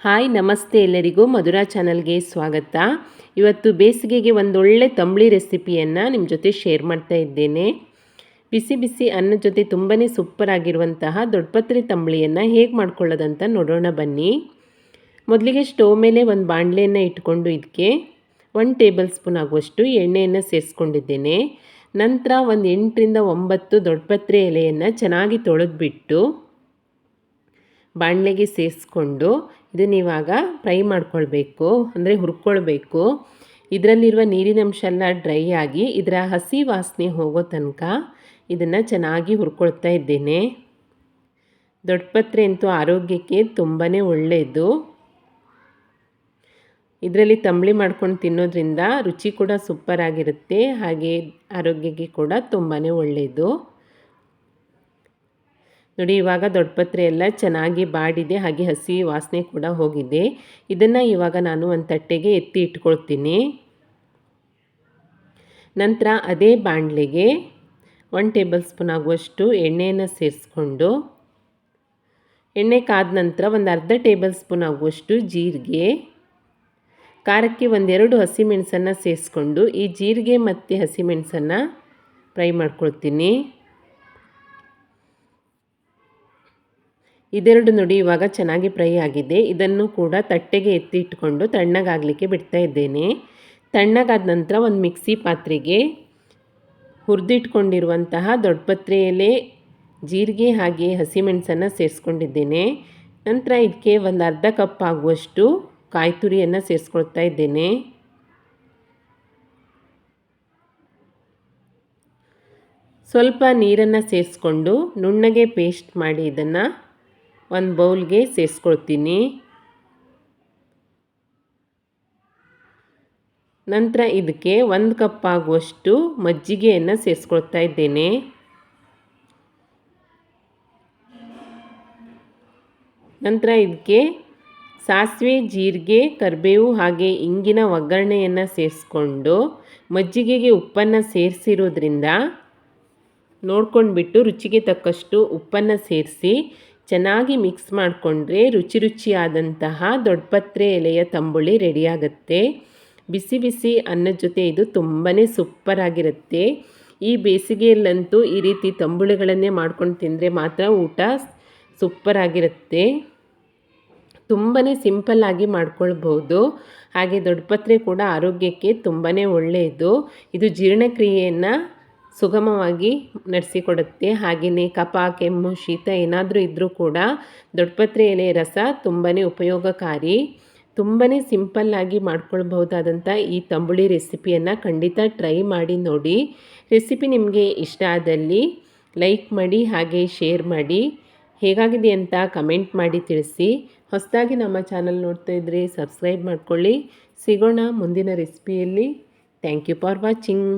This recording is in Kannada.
ಹಾಯ್, ನಮಸ್ತೆ ಎಲ್ಲರಿಗೂ ಮಧುರಾ ಚಾನಲ್ಗೆ ಸ್ವಾಗತ. ಇವತ್ತು ಬೇಸಿಗೆಗೆ ಒಂದೊಳ್ಳೆ ತಂಬಳಿ ರೆಸಿಪಿಯನ್ನು ನಿಮ್ಮ ಜೊತೆ ಶೇರ್ ಮಾಡ್ತಾ ಇದ್ದೇನೆ. ಬಿಸಿ ಬಿಸಿ ಅನ್ನದ ಜೊತೆ ತುಂಬಾ ಸೂಪರ್ ಆಗಿರುವಂತಹ ದೊಡ್ಡಪತ್ರೆ ತಂಬಳಿಯನ್ನು ಹೇಗೆ ಮಾಡ್ಕೊಳ್ಳೋದಂತ ನೋಡೋಣ ಬನ್ನಿ. ಮೊದಲಿಗೆ ಸ್ಟವ್ ಮೇಲೆ ಒಂದು ಬಾಣಲೆಯನ್ನು ಇಟ್ಕೊಂಡು ಇದಕ್ಕೆ ಒನ್ ಟೇಬಲ್ ಸ್ಪೂನ್ ಆಗುವಷ್ಟು ಎಣ್ಣೆಯನ್ನು ಸೇರಿಸ್ಕೊಂಡಿದ್ದೇನೆ. ನಂತರ ಒಂದು ಎಂಟರಿಂದ ಒಂಬತ್ತು ದೊಡ್ಡಪತ್ರೆ ಎಲೆಯನ್ನು ಚೆನ್ನಾಗಿ ತೊಳೆದ್ಬಿಟ್ಟು ಬಾಣಲೆಗೆ ಸೇರಿಸ್ಕೊಂಡು ಇದನ್ನ ಇವಾಗ ಫ್ರೈ ಮಾಡ್ಕೊಳ್ಬೇಕು, ಅಂದರೆ ಹುರ್ಕೊಳ್ಬೇಕು. ಇದರಲ್ಲಿರುವ ನೀರಿನ ಅಂಶ ಎಲ್ಲ ಡ್ರೈ ಆಗಿ ಇದರ ಹಸಿ ವಾಸನೆ ಹೋಗೋ ತನಕ ಇದನ್ನು ಚೆನ್ನಾಗಿ ಹುರ್ಕೊಳ್ತಾ ಇದ್ದೇನೆ. ದೊಡ್ಡಪತ್ರೆ ಅಂತೂ ಆರೋಗ್ಯಕ್ಕೆ ತುಂಬಾ ಒಳ್ಳೆಯದು ಇದರಲ್ಲಿ ತಂಬಳಿ ಮಾಡ್ಕೊಂಡು ತಿನ್ನೋದ್ರಿಂದ ರುಚಿ ಕೂಡ ಸೂಪರ್ ಆಗಿರುತ್ತೆ, ಹಾಗೆ ಆರೋಗ್ಯಕ್ಕೆ ಕೂಡ ತುಂಬಾ ಒಳ್ಳೆಯದು ನೋಡಿ, ಇವಾಗ ದೊಡ್ಡಪತ್ರೆ ಎಲ್ಲ ಚೆನ್ನಾಗಿ ಬಾಡಿದೆ, ಹಾಗೆ ಹಸಿ ವಾಸನೆ ಕೂಡ ಹೋಗಿದೆ. ಇದನ್ನು ಇವಾಗ ನಾನು ಒಂದು ತಟ್ಟೆಗೆ ಎತ್ತಿ ಇಟ್ಕೊಳ್ತೀನಿ. ನಂತರ ಅದೇ ಬಾಣಲೆಗೆ ಒನ್ ಟೇಬಲ್ ಸ್ಪೂನ್ ಆಗುವಷ್ಟು ಎಣ್ಣೆಯನ್ನು ಸೇರಿಸ್ಕೊಂಡು, ಎಣ್ಣೆ ಕಾದ ನಂತರ ಒಂದು ಅರ್ಧ ಟೇಬಲ್ ಸ್ಪೂನ್ ಆಗುವಷ್ಟು ಜೀರಿಗೆ, ಖಾರಕ್ಕೆ ಒಂದೆರಡು ಹಸಿಮೆಣಸನ್ನು ಸೇರಿಸ್ಕೊಂಡು, ಈ ಜೀರಿಗೆ ಮತ್ತು ಹಸಿಮೆಣಸನ್ನು ಫ್ರೈ ಮಾಡ್ಕೊಳ್ತೀನಿ. ಇದೆರಡು ನುಡಿ ಇವಾಗ ಚೆನ್ನಾಗಿ ಫ್ರೈ ಆಗಿದೆ. ಇದನ್ನು ಕೂಡ ತಟ್ಟೆಗೆ ಎತ್ತಿ ಇಟ್ಕೊಂಡು ತಣ್ಣಗಾಗಲಿಕ್ಕೆ ಬಿಡ್ತಾ ಇದ್ದೇನೆ. ತಣ್ಣಗಾದ ನಂತರ ಒಂದು ಮಿಕ್ಸಿ ಪಾತ್ರೆಗೆ ಹುರಿದಿಟ್ಕೊಂಡಿರುವಂತಹ ದೊಡ್ಡಪತ್ರೆ ಎಲೆ, ಜೀರಿಗೆ ಹಾಗೆ ಹಸಿಮೆಣಸನ್ನು ಸೇರಿಸ್ಕೊಂಡಿದ್ದೇನೆ. ನಂತರ ಇದಕ್ಕೆ ಒಂದು ಅರ್ಧ ಕಪ್ ಆಗುವಷ್ಟು ಕಾಯಿ ತುರಿಯನ್ನು ಸೇರಿಸ್ಕೊಳ್ತಾ ಇದ್ದೇನೆ. ಸ್ವಲ್ಪ ನೀರನ್ನು ಸೇರಿಸ್ಕೊಂಡು ನುಣ್ಣಗೆ ಪೇಸ್ಟ್ ಮಾಡಿ ಇದನ್ನು ಒಂದು ಬೌಲ್ಗೆ ಸೇರಿಸ್ಕೊಳ್ತೀನಿ. ನಂತರ ಇದಕ್ಕೆ ಒಂದು ಕಪ್ ಆಗುವಷ್ಟು ಮಜ್ಜಿಗೆಯನ್ನು ಸೇರಿಸ್ಕೊಳ್ತಾ ಇದ್ದೇನೆ. ನಂತರ ಇದಕ್ಕೆ ಸಾಸಿವೆ, ಜೀರಿಗೆ, ಕರಿಬೇವು ಹಾಗೆ ಇಂಗಿನ ಒಗ್ಗರಣೆಯನ್ನು ಸೇರಿಸ್ಕೊಂಡು ಮಜ್ಜಿಗೆಗೆ ಉಪ್ಪನ್ನು ಸೇರಿಸಿರೋದ್ರಿಂದ ನೋಡ್ಕೊಂಡ್ಬಿಟ್ಟು ರುಚಿಗೆ ತಕ್ಕಷ್ಟು ಉಪ್ಪನ್ನು ಸೇರಿಸಿ ಚೆನ್ನಾಗಿ ಮಿಕ್ಸ್ ಮಾಡಿಕೊಂಡ್ರೆ ರುಚಿ ರುಚಿಯಾದಂತಹ ದೊಡ್ಡಪತ್ರೆ ಎಲೆಯ ತಂಬುಳಿ ರೆಡಿಯಾಗುತ್ತೆ ಬಿಸಿ ಬಿಸಿ ಅನ್ನದ ಜೊತೆ ಇದು ತುಂಬಾ ಸೂಪರಾಗಿರುತ್ತೆ ಈ ಬೇಸಿಗೆಯಲ್ಲಂತೂ ಈ ರೀತಿ ತಂಬುಳಿಗಳನ್ನೇ ಮಾಡ್ಕೊಂಡು ತಿಂದರೆ ಮಾತ್ರ ಊಟ ಸೂಪರಾಗಿರುತ್ತೆ ತುಂಬಾ ಸಿಂಪಲ್ಲಾಗಿ ಮಾಡ್ಕೊಳ್ಬೋದು. ಹಾಗೆ ದೊಡ್ಡಪತ್ರೆ ಕೂಡ ಆರೋಗ್ಯಕ್ಕೆ ತುಂಬಾ ಒಳ್ಳೆಯದು ಇದು ಜೀರ್ಣಕ್ರಿಯೆಯನ್ನು ಸುಗಮವಾಗಿ ನಡೆಸಿಕೊಡುತ್ತೆ. ಹಾಗೆಯೇ ಕಫ, ಕೆಮ್ಮು, ಶೀತ ಏನಾದರೂ ಇದ್ದರೂ ಕೂಡ ದೊಡ್ಡಪತ್ರೆ ಎಲೆ ರಸ ತುಂಬಾ ಉಪಯೋಗಕಾರಿ. ತುಂಬಾ ಸಿಂಪಲ್ಲಾಗಿ ಮಾಡ್ಕೊಳ್ಬಹುದಾದಂಥ ಈ ತಂಬುಳಿ ರೆಸಿಪಿಯನ್ನು ಖಂಡಿತ ಟ್ರೈ ಮಾಡಿ ನೋಡಿ. ರೆಸಿಪಿ ನಿಮಗೆ ಇಷ್ಟ ಆದಲ್ಲಿ ಲೈಕ್ ಮಾಡಿ, ಹಾಗೆ ಶೇರ್ ಮಾಡಿ. ಹೇಗಾಗಿದೆ ಅಂತ ಕಮೆಂಟ್ ಮಾಡಿ ತಿಳಿಸಿ. ಹೊಸದಾಗಿ ನಮ್ಮ ಚಾನಲ್ ನೋಡ್ತಾ ಇದ್ದರೆ ಸಬ್ಸ್ಕ್ರೈಬ್ ಮಾಡ್ಕೊಳ್ಳಿ. ಸಿಗೋಣ ಮುಂದಿನ ರೆಸಿಪಿಯಲ್ಲಿ. Thank you for watching.